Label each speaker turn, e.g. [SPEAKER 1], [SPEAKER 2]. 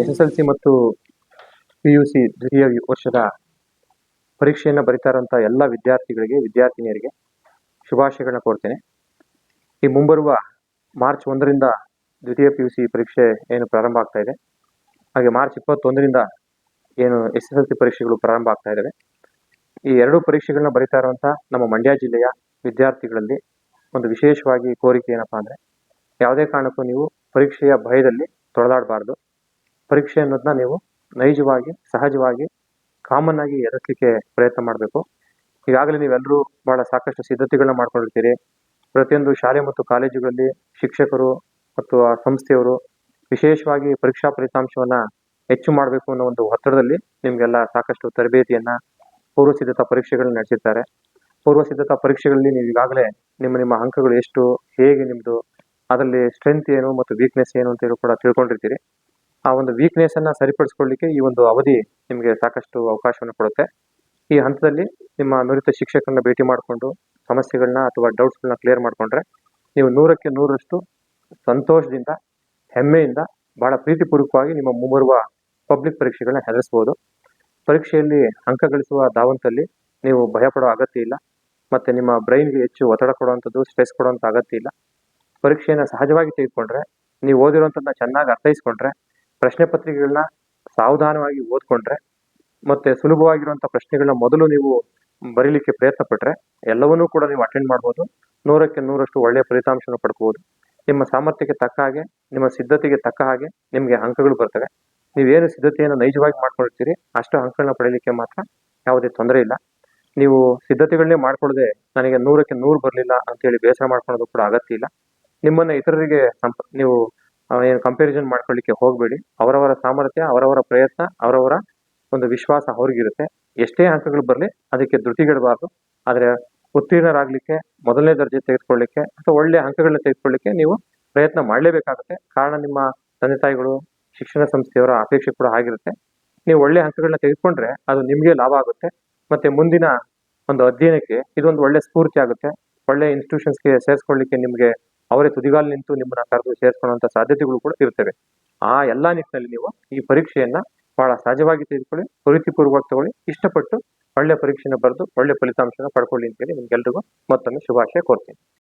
[SPEAKER 1] S S L C ಮತ್ತು P U C ದ್ವಿತೀಯ ವರ್ಷದ ಪರೀಕ್ಷೆಯನ್ನು ಇರೋಂಥ ಎಲ್ಲ ವಿದ್ಯಾರ್ಥಿಗಳಿಗೆ, ವಿದ್ಯಾರ್ಥಿನಿಯರಿಗೆ ಶುಭಾಶಯಗಳನ್ನ ಕೋರ್ತೇನೆ. ಈ ಮುಂಬರುವ ಮಾರ್ಚ್ ಒಂದರಿಂದ ದ್ವಿತೀಯ ಪಿ ಯು ಸಿ ಪರೀಕ್ಷೆ ಏನು ಪ್ರಾರಂಭ ಆಗ್ತಾ ಇದೆ. ಹಾಗೆ ಮಾರ್ಚ್ ಇಪ್ಪತ್ತೊಂದರಿಂದ ಏನು ಎಸ್ ಎಸ್ ಎಲ್ ಸಿ ಪರೀಕ್ಷೆಗಳು ಪ್ರಾರಂಭ ಆಗ್ತಾ ಇದ್ದಾವೆ ಈ ಎರಡೂ ಪರೀಕ್ಷೆಗಳನ್ನ ಬರಿತಾ ಇರುವಂಥ ನಮ್ಮ ಮಂಡ್ಯ ಜಿಲ್ಲೆಯ ವಿದ್ಯಾರ್ಥಿಗಳಲ್ಲಿ ಒಂದು ವಿಶೇಷವಾಗಿ ಕೋರಿಕೆ ಏನಪ್ಪಾ ಅಂದರೆ, ಯಾವುದೇ ಕಾರಣಕ್ಕೂ ನೀವು ಪರೀಕ್ಷೆಯ ಭಯದಲ್ಲಿ ತೊಳೆದಾಡಬಾರ್ದು ಪರೀಕ್ಷೆ ಅನ್ನೋದನ್ನ ನೀವು ನೈಜವಾಗಿ, ಸಹಜವಾಗಿ ಕಾಮನ್ ಆಗಿ ಎದುರಿಸಲಿಕ್ಕೆ ಪ್ರಯತ್ನ ಮಾಡಬೇಕು. ಈಗಾಗಲೇ ನೀವೆಲ್ಲರೂ ಬಹಳ ಸಾಕಷ್ಟು ಸಿದ್ಧತೆಗಳನ್ನ ಮಾಡ್ಕೊಂಡಿರ್ತೀರಿ. ಪ್ರತಿಯೊಂದು ಶಾಲೆ ಮತ್ತು ಕಾಲೇಜುಗಳಲ್ಲಿ ಶಿಕ್ಷಕರು ಮತ್ತು ಆ ಸಂಸ್ಥೆಯವರು ವಿಶೇಷವಾಗಿ ಪರೀಕ್ಷಾ ಫಲಿತಾಂಶವನ್ನ ಹೆಚ್ಚು ಮಾಡಬೇಕು ಅನ್ನೋ ಒಂದು ಒತ್ತಡದಲ್ಲಿ ನಿಮಗೆಲ್ಲ ಸಾಕಷ್ಟು ತರಬೇತಿಯನ್ನ ಪೂರ್ವ ಸಿದ್ಧತಾ ಪರೀಕ್ಷೆಗಳನ್ನ ನಡೆಸಿರ್ತಾರೆ. ಪೂರ್ವ ಸಿದ್ಧತಾ ಪರೀಕ್ಷೆಗಳಲ್ಲಿ ನೀವು ಈಗಾಗಲೇ ನಿಮ್ಮ ನಿಮ್ಮ ಅಂಕಗಳು ಎಷ್ಟು, ಹೇಗೆ ನಿಮ್ಮದು ಅದರಲ್ಲಿ ಸ್ಟ್ರೆಂತ್ ಏನು ಮತ್ತು ವೀಕ್ನೆಸ್ ಏನು ಅಂತ ಕೂಡ ತಿಳ್ಕೊಂಡಿರ್ತೀರಿ. ಆ ಒಂದು ವೀಕ್ನೆಸ್ ಅನ್ನ ಸರಿಪಡಿಸ್ಕೊಳ್ಳಿಕ್ಕೆ ಈ ಒಂದು ಅವಧಿ ನಿಮಗೆ ಸಾಕಷ್ಟು ಅವಕಾಶವನ್ನು ಕೊಡುತ್ತೆ. ಈ ಹಂತದಲ್ಲಿ ನಿಮ್ಮ ನುರಿತ ಶಿಕ್ಷಕರನ್ನ ಭೇಟಿ ಮಾಡಿಕೊಂಡು ಸಮಸ್ಯೆಗಳನ್ನ ಅಥವಾ ಡೌಟ್ಸ್ಗಳನ್ನ ಕ್ಲಿಯರ್ ಮಾಡಿಕೊಂಡ್ರೆ ನೀವು ನೂರಕ್ಕೆ ನೂರರಷ್ಟು ಸಂತೋಷದಿಂದ, ಹೆಮ್ಮೆಯಿಂದ, ಬಹಳ ಪ್ರೀತಿಪೂರ್ವಕವಾಗಿ ನಿಮ್ಮ ಮುಂಬರುವ ಪಬ್ಲಿಕ್ ಪರೀಕ್ಷೆಗಳನ್ನ ಹೆದರಿಸಬಹುದು ಪರೀಕ್ಷೆಯಲ್ಲಿ ಅಂಕ ಗಳಿಸುವ ಧಾವಂತಲ್ಲಿ ನೀವು ಭಯಪಡೋ ಅಗತ್ಯ ಇಲ್ಲ. ಮತ್ತೆ ನಿಮ್ಮ ಬ್ರೈನ್ಗೆ ಹೆಚ್ಚು ಒತ್ತಡ ಕೊಡುವಂಥದ್ದು ಸ್ಟ್ರೆಸ್ ಕೊಡುವಂಥ ಅಗತ್ಯ ಇಲ್ಲ. ಪರೀಕ್ಷೆಯನ್ನು ಸಹಜವಾಗಿ ತೆಗೆದುಕೊಂಡ್ರೆ, ನೀವು ಓದಿರುವಂಥದ್ದನ್ನ ಚೆನ್ನಾಗಿ ಅರ್ಥೈಸ್ಕೊಂಡ್ರೆ ಪ್ರಶ್ನೆ ಪತ್ರಿಕೆಗಳನ್ನ ಸಾವಧಾನವಾಗಿ ಓದ್ಕೊಂಡ್ರೆ ಮತ್ತೆ ಸುಲಭವಾಗಿರುವಂಥ ಪ್ರಶ್ನೆಗಳನ್ನ ಮೊದಲು ನೀವು ಬರೀಲಿಕ್ಕೆ ಪ್ರಯತ್ನ ಪಟ್ರೆ ಎಲ್ಲವನ್ನೂ ಕೂಡ ನೀವು ಅಟೆಂಡ್ ಮಾಡ್ಬೋದು. ನೂರಕ್ಕೆ ನೂರಷ್ಟು ಒಳ್ಳೆಯ ಫಲಿತಾಂಶವನ್ನು ಪಡ್ಕೋಬಹುದು ನಿಮ್ಮ ಸಾಮರ್ಥ್ಯಕ್ಕೆ ತಕ್ಕ ಹಾಗೆ, ನಿಮ್ಮ ಸಿದ್ಧತೆಗೆ ತಕ್ಕ ಹಾಗೆ ನಿಮಗೆ ಅಂಕಗಳು ಬರ್ತವೆ. ನೀವೇನು ಸಿದ್ಧತೆಯನ್ನು ನೈಜವಾಗಿ ಮಾಡ್ಕೊಂಡಿರ್ತೀರಿ, ಅಷ್ಟು ಅಂಕಗಳನ್ನ ಪಡೆಯಲಿಕ್ಕೆ ಮಾತ್ರ ಯಾವುದೇ ತೊಂದರೆ ಇಲ್ಲ. ನೀವು ಸಿದ್ಧತೆಗಳನ್ನೇ ಮಾಡ್ಕೊಳ್ಳದೆ ನನಗೆ ನೂರಕ್ಕೆ ನೂರು ಬರಲಿಲ್ಲ ಅಂತೇಳಿ ಬೇಸರ ಮಾಡ್ಕೊಳ್ಳೋದು ಕೂಡ ಅಗತ್ಯ ಇಲ್ಲ. ನಿಮ್ಮನ್ನ ಇತರರಿಗೆ ಸಂಪ, ನೀವು ಏನು ಕಂಪ್ಯಾರಿಸನ್ ಮಾಡ್ಕೊಳ್ಳಿಕ್ಕೆ ಹೋಗಬೇಡಿ. ಅವರವರ ಸಾಮರ್ಥ್ಯ, ಅವರವರ ಪ್ರಯತ್ನ, ಅವರವರ ಒಂದು ವಿಶ್ವಾಸ ಅವ್ರಿಗಿರುತ್ತೆ. ಎಷ್ಟೇ ಅಂಕಗಳು ಬರಲಿ ಅದಕ್ಕೆ ಧೃತಿಗೆಡಬಾರ್ದು ಆದರೆ ಉತ್ತೀರ್ಣರಾಗಲಿಕ್ಕೆ, ಮೊದಲನೇ ದರ್ಜೆ ತೆಗೆದುಕೊಳ್ಳಿಕ್ಕೆ ಅಥವಾ ಒಳ್ಳೆಯ ಅಂಕಗಳನ್ನ ತೆಗೆದುಕೊಳ್ಳಿಕ್ಕೆ ನೀವು ಪ್ರಯತ್ನ ಮಾಡಲೇಬೇಕಾಗುತ್ತೆ. ಕಾರಣ ನಿಮ್ಮ ತಂದೆ ತಾಯಿಗಳು, ಶಿಕ್ಷಣ ಸಂಸ್ಥೆಯವರ ಅಪೇಕ್ಷೆ ಕೂಡ ಆಗಿರುತ್ತೆ. ನೀವು ಒಳ್ಳೆ ಅಂಕಗಳನ್ನ ತೆಗೆದುಕೊಂಡ್ರೆ ಅದು ನಿಮಗೆ ಲಾಭ ಆಗುತ್ತೆ. ಮತ್ತೆ ಮುಂದಿನ ಒಂದು ಅಧ್ಯಯನಕ್ಕೆ ಇದೊಂದು ಒಳ್ಳೆ ಸ್ಫೂರ್ತಿ ಆಗುತ್ತೆ. ಒಳ್ಳೆ ಇನ್ಸ್ಟಿಟ್ಯೂಷನ್ಸ್ಗೆ ಸೇರಿಸ್ಕೊಳ್ಳಿಕ್ಕೆ ನಿಮಗೆ ಅವರೇ ತುದಿಗಾಲು ನಿಂತು ನಿಮ್ಮನ್ನ ಕರೆದು ಸೇರಿಸ್ಕೊಳ್ಳುವಂಥ ಸಾಧ್ಯತೆಗಳು ಕೂಡ ಇರ್ತವೆ ಆ ಎಲ್ಲಾ ನಿಟ್ಟಿನಲ್ಲಿ ನೀವು ಈ ಪರೀಕ್ಷೆಯನ್ನ ಬಹಳ ಸಹಜವಾಗಿ ತೆಗೆದುಕೊಳ್ಳಿ ಪ್ರೀತಿಪೂರ್ವಕ ತಗೊಳ್ಳಿ, ಇಷ್ಟಪಟ್ಟು ಒಳ್ಳೆ ಪರೀಕ್ಷೆನ ಬರೆದು, ಒಳ್ಳೆ ಫಲಿತಾಂಶನ ಪಡ್ಕೊಳ್ಳಿ ಅಂತೇಳಿ ನಿಮ್ಗೆಲ್ರಿಗೂ ಮತ್ತೊಮ್ಮೆ ಶುಭಾಶಯ ಕೋರ್ತೀನಿ.